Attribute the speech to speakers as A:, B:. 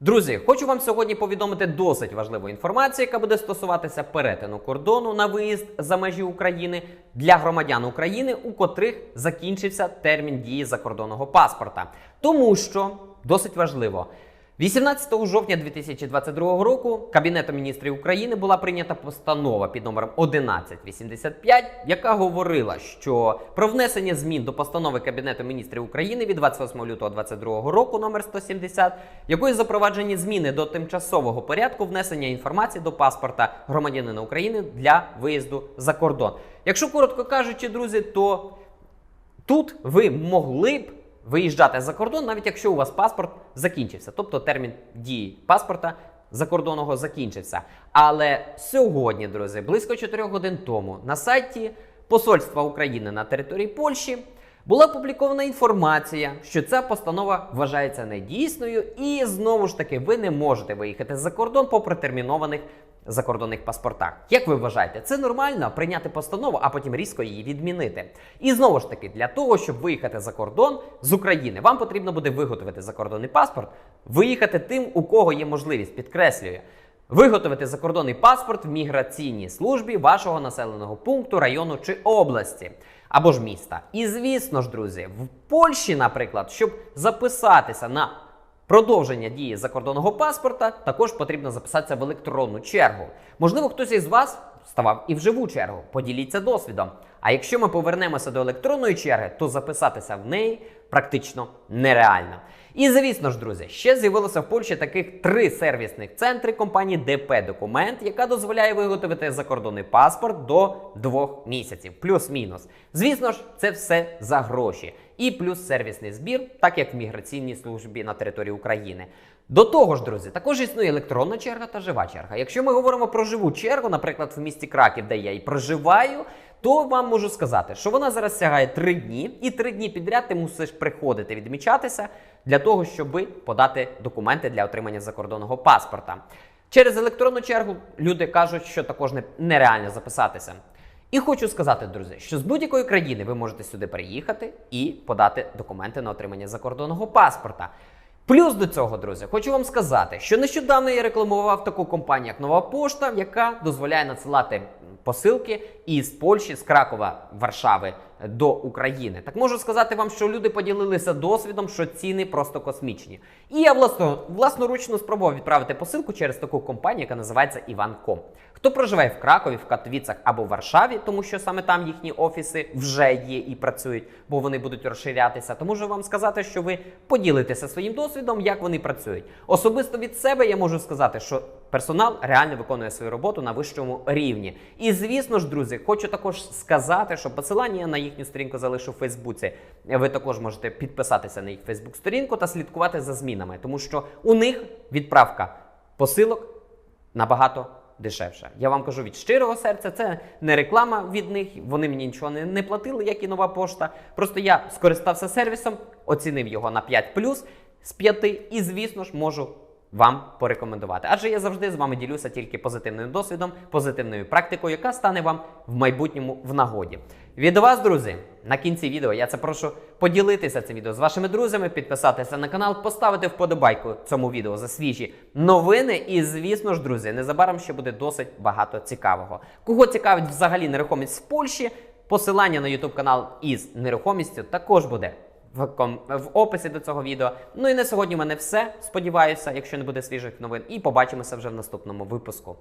A: Друзі, хочу вам сьогодні повідомити досить важливу інформацію, яка буде стосуватися перетину кордону на виїзд за межі України для громадян України, у котрих закінчився термін дії закордонного паспорта. Тому що досить важливо. 18 жовтня 2022 року Кабінетом міністрів України була прийнята постанова під номером 1185, яка говорила, що про внесення змін до постанови Кабінету міністрів України від 28 лютого 2022 року номер 170, якою запроваджені зміни до тимчасового порядку внесення інформації до паспорта громадянина України для виїзду за кордон. Якщо коротко кажучи, друзі, то Тут ви могли б виїжджати за кордон, навіть якщо у вас паспорт закінчився, тобто термін дії паспорта закордонного закінчився. Але сьогодні, друзі, близько 4 годин тому на сайті Посольства України на території Польщі була опублікована інформація, що ця постанова вважається недійсною, і знову ж таки ви не можете виїхати за кордон по протермінованих закордонних паспортах. Як ви вважаєте, це нормально прийняти постанову, а потім різко її відмінити? І знову ж таки, для того, щоб виїхати за кордон з України, вам потрібно буде виготовити закордонний паспорт, виїхати тим, у кого є можливість, підкреслює. Виготовити закордонний паспорт в міграційній службі вашого населеного пункту, району чи області або ж міста. І звісно ж, друзі, в Польщі, наприклад, щоб записатися на продовження дії закордонного паспорта, також потрібно записатися в електронну чергу. Можливо, хтось із вас ставав і в живу чергу. Поділіться досвідом. А якщо ми повернемося до електронної черги, то записатися в неї практично нереально. І звісно ж, друзі, ще з'явилося в Польщі таких три сервісних центри компанії ДП Документ, яка дозволяє виготовити закордонний паспорт до двох місяців, плюс-мінус. Звісно ж, це все за гроші. І плюс сервісний збір, так як в міграційній службі на території України. До того ж, друзі, також існує електронна черга та жива черга. Якщо ми говоримо про живу чергу, наприклад, в місті Краків, де я і проживаю, то вам можу сказати, що вона зараз сягає 3 дні, і 3 дні підряд ти мусиш приходити відмічатися для того, щоб подати документи для отримання закордонного паспорта. Через електронну чергу люди кажуть, що також нереально записатися. І хочу сказати, друзі, що з будь-якої країни ви можете сюди приїхати і подати документи на отримання закордонного паспорта. Плюс до цього, друзі, хочу вам сказати, що нещодавно я рекламував таку компанію, як Нова Пошта, яка дозволяє надсилати посилки із Польщі, з Кракова, Варшави до України. Так можу сказати вам, що люди поділилися досвідом, що ціни просто космічні. І я власно, власноручно спробував відправити посилку через таку компанію, яка називається Іванком. Хто проживає в Кракові, в Катовіцах або в Варшаві, тому що саме там їхні офіси вже є і працюють, бо вони будуть розширятися, то можу вам сказати, що ви поділитеся своїм досвідом, як вони працюють. Особисто від себе я можу сказати, що персонал реально виконує свою роботу на вищому рівні. І звісно ж, друзі, хочу також сказати, що посилання на їхню сторінку залишу в Фейсбуці. Ви також можете підписатися на їх Фейсбук-сторінку та слідкувати за змінами, тому що у них відправка посилок набагато дешевше. Я вам кажу від щирого серця, це не реклама від них. Вони мені нічого не, не платили, як і нова пошта. Просто я скористався сервісом, оцінив його на 5 з 5, і, звісно ж, можу. Вам порекомендувати, адже я завжди з вами ділюся тільки позитивним досвідом, позитивною практикою, яка стане вам в майбутньому в нагоді. Від вас, друзі, на кінці відео я це прошу поділитися цим відео з вашими друзями, підписатися на канал, поставити вподобайку цьому відео за свіжі новини. І, звісно ж, друзі, незабаром ще буде досить багато цікавого. Кого цікавить взагалі нерухомість в Польщі? Посилання на YouTube канал із нерухомістю також буде в, ком... в описі до цього відео. Ну і на сьогодні в мене все. Сподіваюся, якщо не буде свіжих новин, і побачимося вже в наступному випуску.